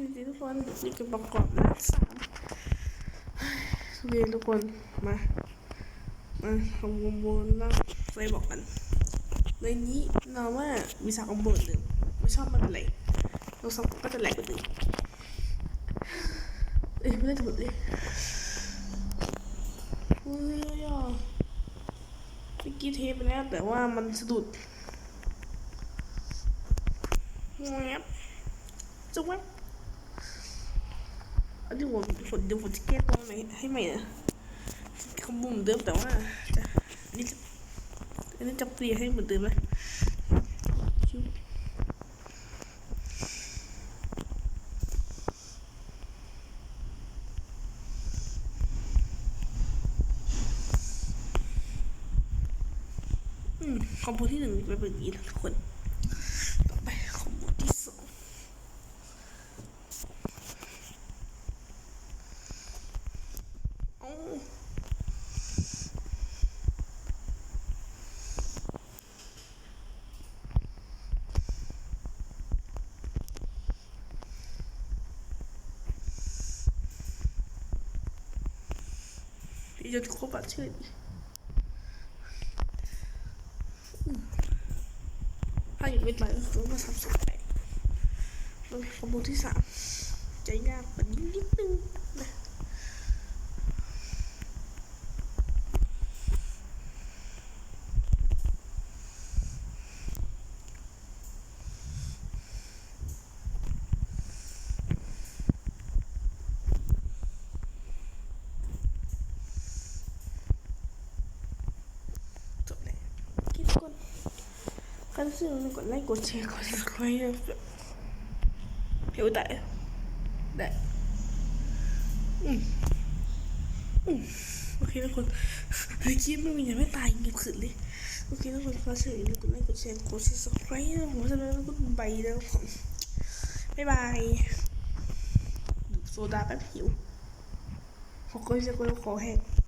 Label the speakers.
Speaker 1: นี่ทุกคนนี่คือประกอบนะสามโอเคทุกคนมามาคอมโบแล้วไปบอกกันในนี้เราว่ามีสามคอมโบหนึ่งไม่ชอบมันเป็นไรเราซับก็จะแหลกกว่าอื่นเอ้ยไม่ได้ถูกเลยเฮ้ยอะเมื่อกี้เทปไปแล้วแต่ว่ามันสะดุดแงบจุ๊บ แวบอันนี้ผมผมเดี๋ยวผมจะแก้ตัวไหมให้ใหม่นะคอมโบเหมือนเดิมแต่ว่าจะอันนี้จะอันนี้จะเปลี่ยนให้เหมือนเดิมนะชิวอืมคอมโบที่หนึ่งเป็นแบบนี้ทุกคน ต่อไปคอมโบที่สองเอ้า พี่จะครบอะชื่นถ้ายังไม่ไปก็คือมาทำสุดไปโดยคอมโบที่สามจะยากกว่านี้นิดนึงนะจบแล้วคิดก่อน ใครที่ไม่กดไลค์กดแชร์กด subscribe เพียวแต่แต่อืมอืมโอเคทุกคนเฮ้ยคลิปไม่มีอย่างไม่ตายเงียบขึ้นเลยโอเคทุกคนขอเชิญอย่าลืมกดไลค์กดแชร์กด subscribe นะผมจะไปแล้วก็บแล้วผมบ๊ายบายโซดาแป๊บหิวขอก็จะก็ขอแห้ง